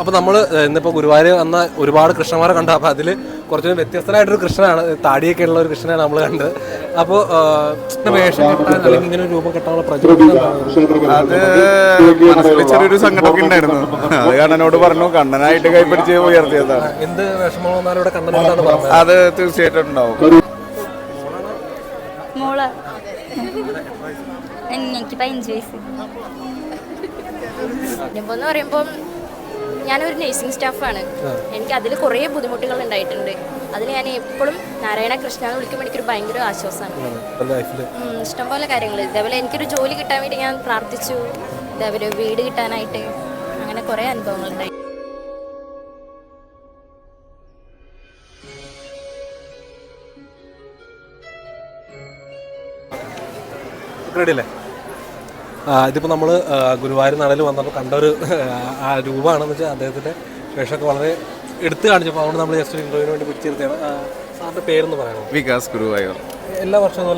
അപ്പോൾ നമ്മൾ ഇന്നിപ്പോൾ ഗുരുവായൂർ വന്ന ഒരുപാട് കൃഷ്ണന്മാരെ കണ്ടു. അപ്പോൾ അതിൽ കുറച്ചും വ്യത്യസ്തനായിട്ടൊരു കൃഷ്ണനാണ്. താടിയൊക്കെ ഉള്ള ഒരു കൃഷ്ണനാണ് നമ്മൾ കണ്ടത് അപ്പോൾ വേഷം കെട്ടാൻ അല്ലെങ്കിൽ ഇങ്ങനെ ഒരു രൂപം കെട്ടാനുള്ള പ്രചോദനം അത് മനസ്സിൽ ചെറിയൊരു ഉണ്ടായിരുന്നു. അത് കണ്ണനോട് പറഞ്ഞു കണ്ണനായിട്ട് കൈപ്പിടിച്ച് ഉയർത്തിയതാണ്. എന്ത് വിഷമം വന്നാലും ഇവിടെ കണ്ണനോടാണ് പറഞ്ഞത്? അത് തീർച്ചയായിട്ടും ഉണ്ടാവും. മോൾ. എനിക്ക് പതിനഞ്ച് വയസ്സ്. എന്ന് പറയുമ്പം ഞാനൊരു നഴ്സിംഗ് സ്റ്റാഫാണ്. എനിക്ക് അതിൽ കുറേ ബുദ്ധിമുട്ടുകൾ ഉണ്ടായിട്ടുണ്ട്. അതിൽ ഞാൻ എപ്പോഴും നാരായണ കൃഷ്ണ എന്ന് വിളിക്കുമ്പോൾ എനിക്കൊരു ഭയങ്കര ആശ്വാസമാണ് ഇഷ്ടംപോലെ കാര്യങ്ങൾ ഇതേപോലെ എനിക്കൊരു ജോലി കിട്ടാൻ വേണ്ടി ഞാൻ പ്രാർത്ഥിച്ചു. ഇതേപോലെ വീട് കിട്ടാനായിട്ട് അങ്ങനെ കുറേ അനുഭവങ്ങളുണ്ടായി റെഡി അല്ലേ? ഇതിപ്പോൾ നമ്മൾ ഗുരുവായൂർ നടയിൽ വന്നപ്പോൾ കണ്ട ഒരു ആ രൂപമാണെന്ന് വെച്ചാൽ അദ്ദേഹത്തിന്റെ വേഷമൊക്കെ വളരെ എടുത്തു കാണിച്ചപ്പോൾ അതുകൊണ്ട് നമ്മൾ ജസ്റ്റ് ഇന്റർവ്യൂവിന് വേണ്ടി പിടിച്ചിരുത്തിയാണ്. സാറിന്റെ പേരെന്ന് പറയുന്നത് വികാസ് ഗുരുവായൂർ. എല്ലാ വർഷവും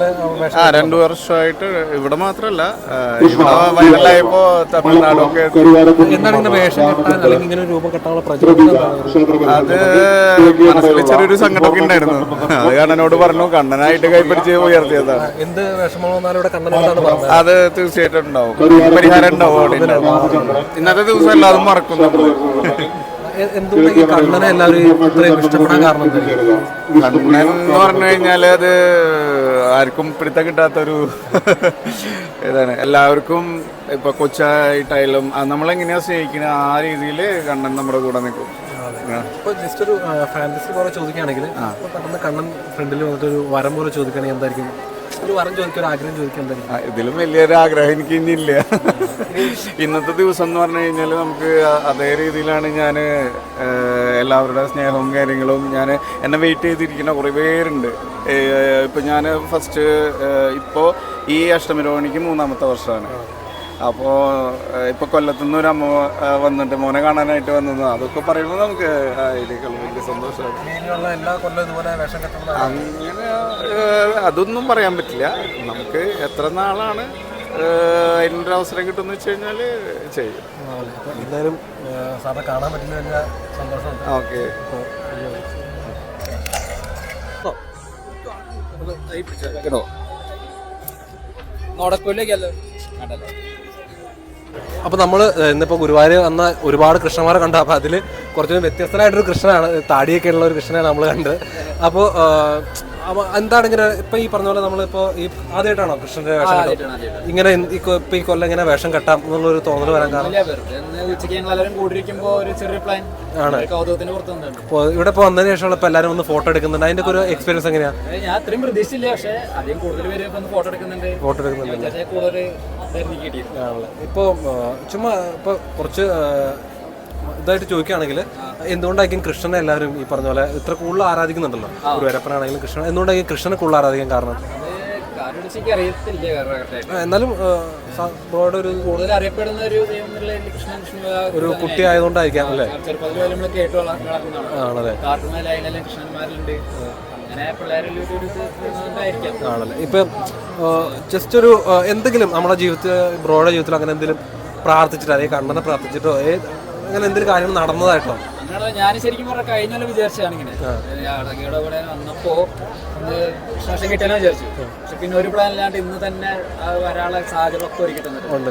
ആ, രണ്ടു വർഷമായിട്ട് ഇവിടെ മാത്രമല്ല ആ, ഇവിടെ വൈറലായപ്പോ തമിഴ്നാടൊക്കെ? അത് മനസ്സിൽ ചെറിയൊരു സങ്കടമൊക്കെ ഉണ്ടായിരുന്നു. അത് കണ്ണനോട് പറഞ്ഞു കണ്ണനായിട്ട് കൈപ്പിടിച്ച് ഉയർത്തിയതാണ്. എന്ത് വിഷമം അത് തീർച്ചയായിട്ടും ഉണ്ടാവും. പരിഹാരം ഉണ്ടാവും അവിടെ. ഉണ്ടാവും ഇന്നത്തെ ദിവസം എല്ലാതും മറക്കും എ- കണ്ണനെ എല്ലാവരും ഇത്രയും ഇഷ്ടപ്പെടാൻ കാരണം? കണ്ണൻ എന്ന് പറഞ്ഞു കഴിഞ്ഞാൽ അത് ആർക്കും പിടുത്തം കിട്ടാത്തൊരു ഇതാണ്. എല്ലാവർക്കും ഇപ്പൊ കൊച്ചായിട്ടായാലും നമ്മളെങ്ങനെയാ സ്നേഹിക്കുന്നത് ആ രീതിയിൽ കണ്ണൻ നമ്മുടെ കൂടെ നിൽക്കും ആ. ജസ്റ്റ് ഒരു ഫാന്റസി പോലെ ചോദിക്കുകയാണെങ്കിൽ പെട്ടെന്ന് കണ്ണൻ ഫ്രണ്ടിൽ വന്നിട്ട് ഒരു വരം പോലെ ചോദിക്കുകയാണെങ്കിൽ എന്തായിരിക്കും? ഒരു ആഗ്രഹം ഇതിലും വലിയൊരു ആഗ്രഹം എനിക്ക് ഇനിയില്ല. ഇന്നത്തെ ദിവസം എന്ന് പറഞ്ഞു കഴിഞ്ഞാൽ നമുക്ക് അതേ രീതിയിലാണ് ഞാൻ എല്ലാവരുടെ സ്നേഹവും കാര്യങ്ങളും ഞാൻ എന്നെ വെയിറ്റ് ചെയ്തിരിക്കുന്ന കുറേ പേരുണ്ട്. ഇപ്പം ഞാൻ ഫസ്റ്റ് ഇപ്പോൾ ഈ അഷ്ടമിരോഹിണിക്ക് മൂന്നാമത്തെ വർഷമാണ്. അപ്പോൾ ഇപ്പോൾ കൊല്ലത്തുനിന്ന് ഒരു അമ്മ വന്നിട്ട് മോനെ കാണാനായിട്ട് വന്നത്. അതൊക്കെ പറയുമ്പോൾ നമുക്ക് അതിലേക്കുള്ള വലിയ സന്തോഷമാണ് അങ്ങനെ അതൊന്നും പറയാൻ പറ്റില്ല. നമുക്ക് എത്ര നാളാണ് അതിനൊരു അവസരം കിട്ടുമെന്ന് വെച്ച് കഴിഞ്ഞാൽ ചെയ്യും. അപ്പൊ എന്തായാലും സാറിനെ കാണാൻ പറ്റുന്ന വലിയ സന്തോഷമുണ്ട്. ഓക്കെ. അപ്പോൾ നമ്മൾ ഇന്നിപ്പോൾ ഗുരുവായൂർ വന്ന ഒരുപാട് കൃഷ്ണന്മാരെ കണ്ടു. അപ്പോൾ അതിൽ കുറച്ചുകൂടി വ്യത്യസ്തനായിട്ടൊരു കൃഷ്ണനാണ്. താടിയൊക്കെ ഉള്ള ഒരു കൃഷ്ണനാണ് നമ്മൾ കണ്ടത്. അപ്പോൾ എന്താണ് ഇങ്ങനെ ഇപ്പൊ ഈ പറഞ്ഞ പോലെ നമ്മളിപ്പോ ഈ ആദ്യമായിട്ടാണോ കൃഷ്ണന്റെ വേഷം? ഇങ്ങനെ ഇപ്പൊ ഈ കൊല്ലം ഇങ്ങനെ വേഷം കെട്ടാം എന്നുള്ളൊരു തോന്നൽ വരാൻ കാരണം? ഇല്ല, വെറുതെ ഒന്ന് ഉച്ചയ്ക്ക് ഞങ്ങൾ എല്ലാവരും കൂടിയിരിക്കുമ്പോ ഒരു ചെറിയ പ്ലാൻ കൗതുകത്തിന് പുറത്ത് വന്നിട്ടുണ്ട്. ഇപ്പോൾ ഇവിടെ ഇപ്പൊ വന്നതിന് ശേഷമുള്ള ഇപ്പൊ എല്ലാരും ഒന്ന് ഫോട്ടോ എടുക്കുന്നുണ്ട്. അതിന്റെ ഒക്കെ ഒരു എക്സ്പീരിയൻസ് എങ്ങനെയാ? ഞാൻ അത്രയും പ്രതീക്ഷിച്ചില്ല പക്ഷെ അധികം കൂടുതൽ പേര് ഇപ്പൊ ഫോട്ടോ എടുക്കുന്നുണ്ട്. ഫോട്ടോ എടുക്കുന്നുണ്ട് ഞാൻ വിചാരിച്ച കൂടുതൽ ഇതായിരുന്നു കിട്ടിയത്. ആണല്ലേ. ഇപ്പോൾ ചുമ്മാ ഇപ്പോൾ കുറച്ച് ആ, ഇതായിട്ട് ചോദിക്കുകയാണെങ്കിൽ എന്തുകൊണ്ടായിരിക്കും കൃഷ്ണനെ എല്ലാവരും ഈ പറഞ്ഞ പോലെ ഇത്ര കൂടുതൽ ആരാധിക്കുന്നുണ്ടല്ലോ? ഒരു വരപ്പനാണെങ്കിലും കൃഷ്ണൻ എന്തുകൊണ്ടായിരിക്കും കൃഷ്ണനെ കൂടുതൽ ആരാധിക്കാൻ കാരണം? എന്നാലും ബ്രോയുടെ ഒരു കൂടുതൽ അറിയപ്പെടുന്ന ഒരു ഒരു കുട്ടി ആയതുകൊണ്ടായിരിക്കാം അല്ലേ? ആണല്ലേ? ആണല്ലേ? ഇപ്പം ജസ്റ്റ് ഒരു എന്തെങ്കിലും നമ്മുടെ ജീവിതത്തിൽ ബ്രോയുടെ ജീവിതത്തിൽ അങ്ങനെ എന്തെങ്കിലും പ്രാർത്ഥിച്ചിട്ട് അതേ കണ്ണനെ പ്രാർത്ഥിച്ചിട്ടോ അങ്ങനെ എന്തെങ്കിലും കാര്യം നടന്നതായിട്ടോ? ഞാൻ ശരിക്കും പറഞ്ഞ കഴിഞ്ഞ വിചാരിച്ചാണ് വിചാരിച്ചതാണ് ഇങ്ങനെ. ഇവിടെ വന്നപ്പോ ശേഷം കിട്ടാനോ വിചാരിച്ചു. പക്ഷെ പിന്നെ ഒരു പ്ലാൻ ഇല്ലാണ്ട് ഇന്ന് തന്നെ ആ വരാനുള്ള സാഹചര്യമൊക്കെ ഒരുക്കി തന്നിട്ടുണ്ട്.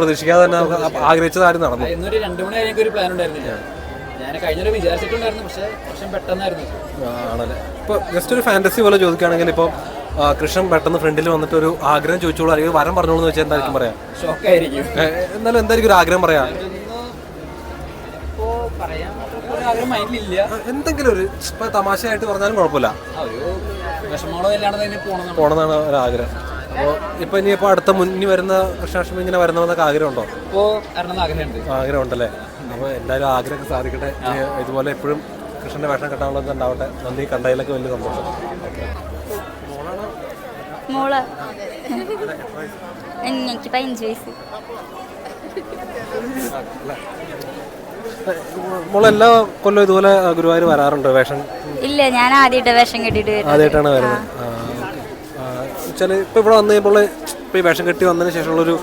പ്രതീക്ഷിക്കാതെ തന്നെ ആഗ്രഹിച്ച കാര്യം നടന്നു. ഇന്നൊരു രണ്ടു മണി കഴിഞ്ഞ ഒരു പ്ലാൻ ഉണ്ടായിരുന്നില്ല. ഞാൻ കഴിഞ്ഞ വിചാരിച്ചിട്ടുണ്ടായിരുന്നു പക്ഷെ പക്ഷെ പെട്ടെന്നായിരുന്നു. ആണല്ലേ. ഇപ്പൊ ജസ്റ്റ് ഒരു ഫാന്റസി പോലെ ചോദിക്കുകയാണെങ്കിൽ ഇപ്പോൾ കൃഷ്ണൻ പെട്ടെന്ന് ഫ്രണ്ടിൽ വന്നിട്ട് ഒരു ആഗ്രഹം ചോദിച്ചോളൂ അല്ലെങ്കിൽ വരം പറഞ്ഞോളൂ എന്ന് വെച്ചാൽ എന്തായിരിക്കും പറയാം? ഷോക്കായിരിക്കും. എന്നാലും എന്തായിരിക്കും ഒരു ആഗ്രഹം പറയാം? ആഗ്രഹം എന്തെങ്കിലും ഒരു ഇപ്പം തമാശയായിട്ട് പറഞ്ഞാലും കുഴപ്പമില്ല. പോണെന്നാണ് ഒരു ആഗ്രഹം. അപ്പോ ഇപ്പൊ ഇനി ഇപ്പൊ ആഗ്രഹം അടുത്ത മുന്നിൽ വരുന്ന കൃഷ്ണാഷ്ടമി ഇങ്ങനെ വരണമെന്നൊക്കെ ആഗ്രഹമുണ്ടോ? ആഗ്രഹം ഉണ്ടല്ലേ അപ്പൊ എന്തായാലും ആഗ്രഹമൊക്കെ സാധിക്കട്ടെ. ഇതുപോലെ എപ്പോഴും കൃഷ്ണന്റെ വേഷം കെട്ടാനുള്ളത് ഉണ്ടാവട്ടെ നന്ദി കണ്ടതിലൊക്കെ വലിയ സന്തോഷം. മോൾ. എനിക്ക് പതിനഞ്ച് വയസ്സ്. കൊല്ലം ഇതുപോലെ ഗുരുവായൂർ വരാറുണ്ട് വേഷം? ഇല്ല ഞാൻ ആദ്യമായിട്ട് വേഷം കെട്ടിട്ട് വരുന്നത്. ആദ്യമായിട്ടാണ് വരുന്നത്. വെച്ചാൽ ഇപ്പൊ ഇവിടെ വന്നു കഴിയുമ്പോൾ ഇപ്പോൾ ഈ വേഷം കെട്ടി വന്നതിന് ശേഷമുള്ളൊരു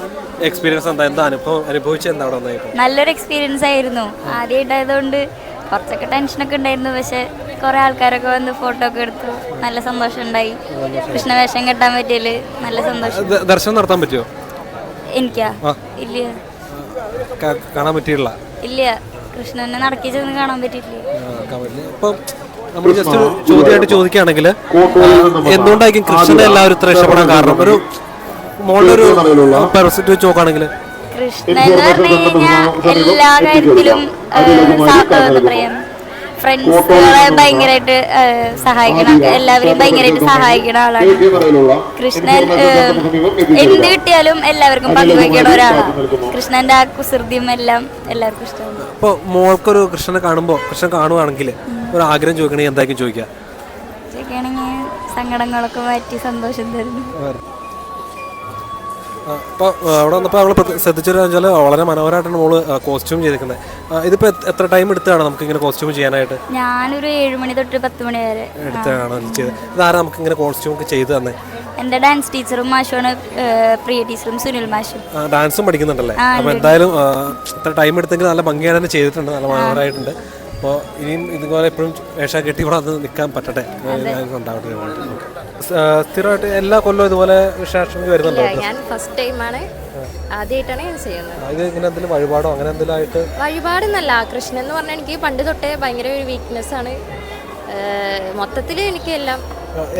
എക്സ്പീരിയൻസ് എന്താ? എന്താ അനുഭവം? അനുഭവിച്ചത് എന്താ അവിടെ നല്ലൊരു എക്സ്പീരിയൻസ് ആയിരുന്നു. ആദ്യമായിട്ടായതുകൊണ്ട് കുറച്ചൊക്കെ ടെൻഷനൊക്കെ ഉണ്ടായിരുന്നു. പക്ഷെ കുറെ ആൾക്കാരൊക്കെ വന്ന് ഫോട്ടോ ഒക്കെ എടുത്തു. നല്ല സന്തോഷം ഉണ്ടായി കൃഷ്ണവേഷം കെട്ടാൻ പറ്റിയതിൽ നല്ല സന്തോഷം. ദർശനം നടത്താൻ പറ്റുമോ എനിക്കാ? ഇല്ല. കാ- കാണാൻ പറ്റിയില്ല ഇല്ല. കൃഷ്ണനെ നടക്കി ചെന്ന് കാണാൻ പറ്റിയില്ല ഇപ്പം നമ്മൾ ജസ്റ്റ് ഒരു ചോദ്യമായിട്ട് ചോദിക്കുകയാണെങ്കിൽ എന്തുകൊണ്ടായിരിക്കും കൃഷ്ണനെ എല്ലാവരും ഇത്ര ഇഷ്ടപ്പെടാൻ കാരണം? ഒരു മോളുടെ ഒരു പെർസെന്റ് വെച്ച് നോക്കുകയാണെങ്കിൽ. കൃഷ്ണൻ എന്ന് പറഞ്ഞു കഴിഞ്ഞാൽ എല്ലാ കാര്യത്തിലും ഏഹ്, സ- ഏഹ്, എന്താ പറയാ. ഫ്രണ്ട്സുകളെ ഭയങ്കരമായിട്ട് സഹായിക്കണം എല്ലാവരെയും ഭയങ്കരമായിട്ട് സഹായിക്കുന്ന ആളാണ്. കൃഷ്ണൻ എന്ത് കിട്ടിയാലും എല്ലാവർക്കും പങ്കുവയ്ക്കണ ഒരാളാണ്. കൃഷ്ണന്റെ ആ കുസൃതിയും എല്ലാം എല്ലാവർക്കും ഇഷ്ടമാണ്. ഇപ്പോൾ മോൾക്കൊരു കൃഷ്ണനെ കാണുമ്പോൾ കൃഷ്ണൻ കാണുവാണെങ്കിൽ ഒരു ആഗ്രഹം ചോദിക്കണമെങ്കിൽ എന്തായിരിക്കും ചോദിക്കുക? ചോദിക്കുകയാണെങ്കിൽ സങ്കടങ്ങളൊക്കെ മാറ്റി സന്തോഷം തരുന്നു. അപ്പോൾ അവിടെ വന്നപ്പോൾ നമ്മൾ ശ്രദ്ധിച്ചൊരു വെച്ചാൽ വളരെ മനോഹരമായിട്ടാണ് മോൾ കോസ്റ്റ്യൂം ചെയ്തിരിക്കുന്നത് ഇതിപ്പോൾ എത്ര ടൈം എടുത്താണ് നമുക്ക് ഇങ്ങനെ കോസ്റ്റ്യൂം ചെയ്യാനായിട്ട്? ഞാനൊരു ഏഴ് മണി തൊട്ട് പത്ത് മണി വരെ. എടുത്താണ് ചെയ്തത്. ഇതാരാ നമുക്ക് ഇങ്ങനെ കോസ്റ്റ്യൂം ഒക്കെ ചെയ്ത് തന്നെ? എന്റെ ഡാൻസ് ടീച്ചറും മാഷുമാണ് പ്രിയ ടീച്ചറും സുനിൽ മാഷും. ഡാൻസും പഠിക്കുന്നുണ്ടല്ലേ? അപ്പോൾ എന്തായാലും എത്ര ഇത്ര ടൈം എടുത്തെങ്കിൽ നല്ല ഭംഗിയായിട്ട് തന്നെ ചെയ്തിട്ടുണ്ട് നല്ല മനോഹരമായിട്ടുണ്ട് അപ്പോൾ ഇനിയും ഇതുപോലെ എപ്പോഴും വേഷ കെട്ടി ഇവിടെ വന്ന് നിൽക്കാൻ പറ്റട്ടെ? ഉണ്ടാവട്ടെ സ്ഥിരമായിട്ട് എല്ലാ കൊല്ലവും ഇതുപോലെ വിശേഷങ്ങൾ വരുന്നുണ്ടോ? ഞാൻ ഫസ്റ്റ് ടൈമാണ് ആദ്യമായിട്ടാണ് ഞാൻ ചെയ്യുന്നത്. ഇത് ഇങ്ങനെ എന്തെങ്കിലും വഴിപാടോ അങ്ങനെ എന്തെങ്കിലും ആയിട്ട്? വഴിപാടെന്നല്ല. കൃഷ്ണൻ എന്ന് പറഞ്ഞാൽ എനിക്ക് പണ്ട് തൊട്ടേ ഭയങ്കര ഒരു വീക്ക്നെസ് ആണ്. മൊത്തത്തിൽ എനിക്ക് എല്ലാം.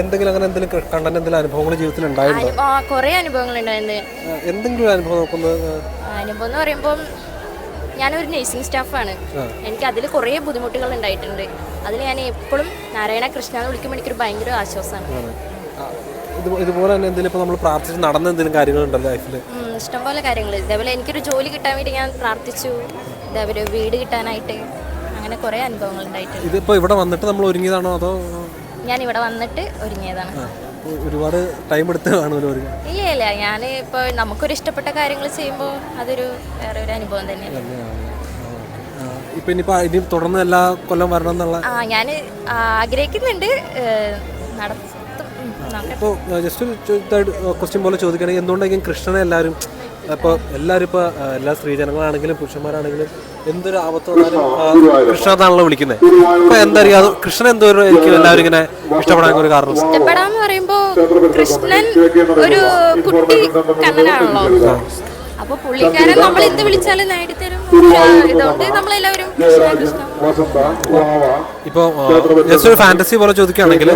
എന്തെങ്കിലും അങ്ങനെ എന്തെങ്കിലും കണ്ടന്റ് എന്തെങ്കിലും അനുഭവങ്ങൾ ജീവിതത്തിൽ ഉണ്ടായിട്ടുണ്ടോ? കുറെ അനുഭവങ്ങൾ ഉണ്ടായിരുന്നു എന്തെങ്കിലും അനുഭവം നോക്കുന്നത്? അനുഭവം എന്ന് പറയുമ്പം ഞാനൊരു നഴ്സിംഗ് സ്റ്റാഫാണ്. എനിക്ക് അതിൽ കുറേ ബുദ്ധിമുട്ടുകൾ ഉണ്ടായിട്ടുണ്ട് അതിൽ ഞാൻ എപ്പോഴും നാരായണ കൃഷ്ണ എന്ന് വിളിക്കുമ്പോൾ എനിക്കൊരു ഭയങ്കര ആശ്വാസമാണ്. ഇത് ഇതുപോലെ തന്നെ എന്തെങ്കിലും നമ്മൾ പ്രാർത്ഥിച്ച് നടന്ന എന്തെങ്കിലും കാര്യങ്ങളുണ്ടല്ലോ ലൈഫിൽ ഇഷ്ടംപോലെ കാര്യങ്ങൾ ഇതേപോലെ എനിക്കൊരു ജോലി കിട്ടാൻ വേണ്ടി ഞാൻ പ്രാർത്ഥിച്ചു. ഇതേപോലെ വീട് കിട്ടാനായിട്ട് അങ്ങനെ കുറേ അനുഭവങ്ങൾ ഉണ്ടായിട്ടുണ്ട്. ഇതിപ്പോൾ ഇവിടെ വന്നിട്ട് നമ്മൾ ഒരുങ്ങിയതാണോ അതോ? ഞാൻ ഇവിടെ വന്നിട്ട് ഒരുങ്ങിയതാണ്. ഒരുപാട് ടൈം എടുത്ത് കാണുമല്ലോ ഒരു ഇല്ല ഇല്ല. ഞാൻ ഇപ്പോൾ നമുക്കൊരു ഇഷ്ടപ്പെട്ട കാര്യങ്ങൾ ചെയ്യുമ്പോൾ അതൊരു വേറെ ഒരു അനുഭവം തന്നെയാണ്. ഇപ്പം ഇനി തുടർന്ന് എല്ലാ കൊല്ലം വരണം എന്നുള്ള ആ ഞാൻ ആഗ്രഹിക്കുന്നുണ്ട്. നടത്തും. ഇപ്പോൾ ജസ്റ്റ് ഒരു ക്വസ്റ്റ്യൻ പോലെ ചോദിക്കുകയാണെങ്കിൽ എന്തുകൊണ്ടെങ്കിലും കൃഷ്ണനെ എല്ലാവരും ഇപ്പോൾ എല്ലാവരും ഇപ്പോൾ എല്ലാ സ്ത്രീജനങ്ങളാണെങ്കിലും പുരുഷന്മാരാണെങ്കിലും എന്തൊരു ആപത്ത് വന്നാലും ആ, കൃഷ്ണ എന്നാണല്ലോ വിളിക്കുന്നത് അപ്പോൾ എന്തായിരിക്കും അത് കൃഷ്ണൻ എന്തോ എനിക്ക് എല്ലാവരും ഇങ്ങനെ ഇഷ്ടപ്പെടാൻ ഒരു കാരണം ഇഷ്ടപ്പെടാന്ന് പറയുമ്പോ കൃഷ്ണൻ ഒരു കുട്ടി കണ്ണനാണല്ലോ. അപ്പൊ പുള്ളിക്കാരൻ നമ്മൾ എന്ത് വിളിച്ചാലും നേടിത്തരും ഇതുകൊണ്ട് നമ്മളെല്ലാവരും ഇപ്പോൾ ജസ്റ്റ് ഒരു ഫാന്റസി പോലെ ചോദിക്കുകയാണെങ്കിൽ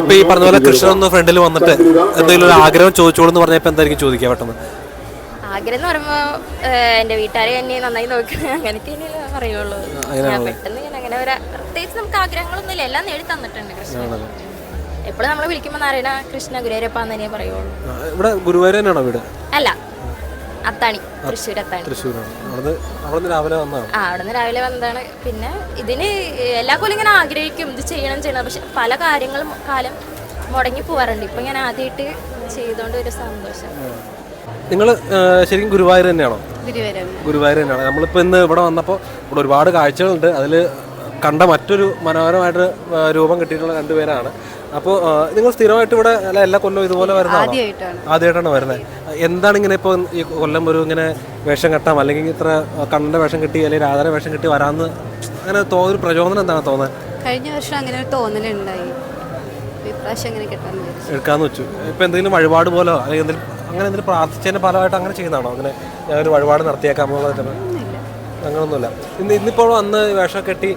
ഇപ്പൊ ഈ പറഞ്ഞ പോലെ കൃഷ്ണൻ ഒന്ന് ഫ്രണ്ടിൽ വന്നിട്ട് എന്തെങ്കിലും ഒരു ആഗ്രഹം ചോദിച്ചോളൂ എന്ന് പറഞ്ഞപ്പോ എന്തായിരിക്കും ചോദിക്കുക പെട്ടെന്ന്? ആഗ്രഹം എന്ന് പറയുമ്പോ എന്റെ വീട്ടുകാരെ തന്നെ നന്നായി നോക്കണേ അങ്ങനെയൊക്കെ പറയുള്ളൂ. ഞാൻ പെട്ടെന്ന് ഞാൻ അങ്ങനെ ഒരു പ്രത്യേകിച്ച് നമുക്ക് ആഗ്രഹങ്ങളൊന്നുമില്ല. എല്ലാം നേടി തന്നിട്ടുണ്ട് കൃഷ്ണൻ. എപ്പോഴും നമ്മൾ വിളിക്കുമ്പോൾ നാരായണ കൃഷ്ണ ഗുരുവരപ്പ എന്ന് തന്നെ പറയുള്ളൂ ഇവിടെ ഗുരുവായൂർ തന്നെയാണോ വീട്? അല്ല അത്താണി തൃശ്ശൂർ അത്താണി. തൃശ്ശൂരാണ്. അവിടുന്ന് അവിടുന്ന് രാവിലെ വന്നതാണ്? ആ അവിടെ നിന്ന് രാവിലെ വന്നതാണ്. പിന്നെ ഇതിന് എല്ലാ കൊല്ലം ഇങ്ങനെ ആഗ്രഹിക്കും ഇത് ചെയ്യണം ചെയ്യണം. പക്ഷെ പല കാര്യങ്ങളും കാലം മുടങ്ങി പോവാറുണ്ട്. ഇപ്പൊ ഞാൻ ആദ്യമായിട്ട് ചെയ്തോണ്ട് ഒരു സന്തോഷം. നിങ്ങൾ ശരിക്കും ഗുരുവായൂർ തന്നെയാണോ? ഗുരുവായൂർ. തന്നെയാണ്. നമ്മളിപ്പോൾ ഇന്ന് ഇവിടെ വന്നപ്പോൾ ഇവിടെ ഒരുപാട് കാഴ്ചകളുണ്ട്. അതിൽ കണ്ട മറ്റൊരു മനോഹരമായിട്ട് രൂപം കിട്ടിയിട്ടുള്ള രണ്ടുപേരാണ്. അപ്പോൾ നിങ്ങൾ സ്ഥിരമായിട്ട് ഇവിടെ അല്ല എല്ലാ കൊല്ലവും ഇതുപോലെ വരുന്ന ആദ്യമായിട്ടാണ്. വരുന്നത്? എന്താണ് ഇങ്ങനെ ഇപ്പോൾ ഈ കൊല്ലം ഒരു ഇങ്ങനെ വേഷം കെട്ടാം അല്ലെങ്കിൽ ഇത്ര കണ്ണന്റെ വേഷം കിട്ടി അല്ലെങ്കിൽ രാധാര വേഷം കിട്ടി വരാന്ന് അങ്ങനെ ഒരു പ്രചോദനം എന്താണ് തോന്നുന്നത്? കഴിഞ്ഞ വർഷം അങ്ങനെ ഒരു തോന്നലുണ്ടായി. എടുക്കാന്ന് വെച്ചു. ഇപ്പൊ എന്തെങ്കിലും വഴിപാട് പോലോ അല്ലെങ്കിൽ അങ്ങനെ എന്തെങ്കിലും പ്രാർത്ഥിച്ചതിന്റെ ഫലമായിട്ട് അങ്ങനെ ചെയ്യുന്നതാണോ? അങ്ങനെ ഞാൻ ഒരു വഴിപാട് നടത്തിയേക്കാം അങ്ങനൊന്നുമില്ല. ഇന്ന് ഇന്നിപ്പോൾ അന്ന് വേഷം കെട്ടി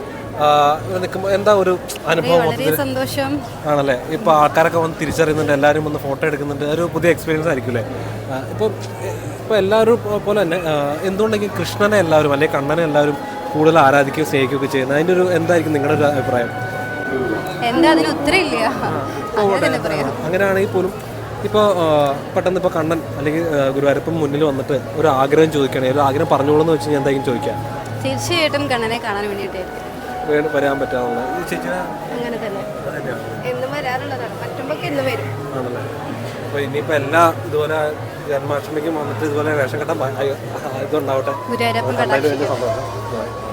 നിൽക്കുമ്പോൾ എന്താ ഒരു അനുഭവം സന്തോഷം. ആണല്ലേ? ഇപ്പൊ ആൾക്കാരൊക്കെ വന്ന് തിരിച്ചറിയുന്നുണ്ട് എല്ലാവരും വന്ന് ഫോട്ടോ എടുക്കുന്നുണ്ട് ഒരു പുതിയ എക്സ്പീരിയൻസ് ആയിരിക്കുമല്ലേ? ഇപ്പം ഇപ്പം എല്ലാവരും പോലെ തന്നെ എന്തുകൊണ്ടെങ്കിൽ കൃഷ്ണനെ എല്ലാവരും അല്ലെങ്കിൽ കണ്ണനെ എല്ലാവരും കൂടുതൽ ആരാധിക്കുകയും സ്നേഹിക്കുകയൊക്കെ ചെയ്യുന്നത്? അതിന്റെ ഒരു എന്തായിരിക്കും നിങ്ങളുടെ ഒരു അഭിപ്രായം? എന്താ അതിന് ഉത്തരമില്ല അങ്ങനെയാണെങ്കിൽ പോലും ഇപ്പോൾ പെട്ടെന്ന് ഇപ്പോൾ കണ്ണൻ അല്ലെങ്കിൽ ഗുരുവായൂരപ്പം മുന്നിൽ വന്നിട്ട് ഒരു ആഗ്രഹം ചോദിക്കുകയാണെങ്കിൽ ഒരു ആഗ്രഹം പറഞ്ഞോളൂ എന്ന് വെച്ച് ഞാൻ എന്തായാലും ചോദിക്കാം തീർച്ചയായിട്ടും കണ്ണനെ കാണാൻ വേണ്ടിയിട്ടായിരിക്കും. വരാൻ പറ്റാറുള്ള ഈ ചേച്ചിനെ അങ്ങനെ തന്നെ. എന്നും വരാറുള്ളതാണ്. വരും. ആണല്ലേ? അപ്പോൾ ഇനിയിപ്പോൾ എല്ലാ ഇതുപോലെ ജന്മാഷ്ടമിക്കും വന്നിട്ട് ഇതുപോലെ വേഷം കെട്ടാൻ ഇതുണ്ടാവട്ടെ. വലിയ സന്തോഷം.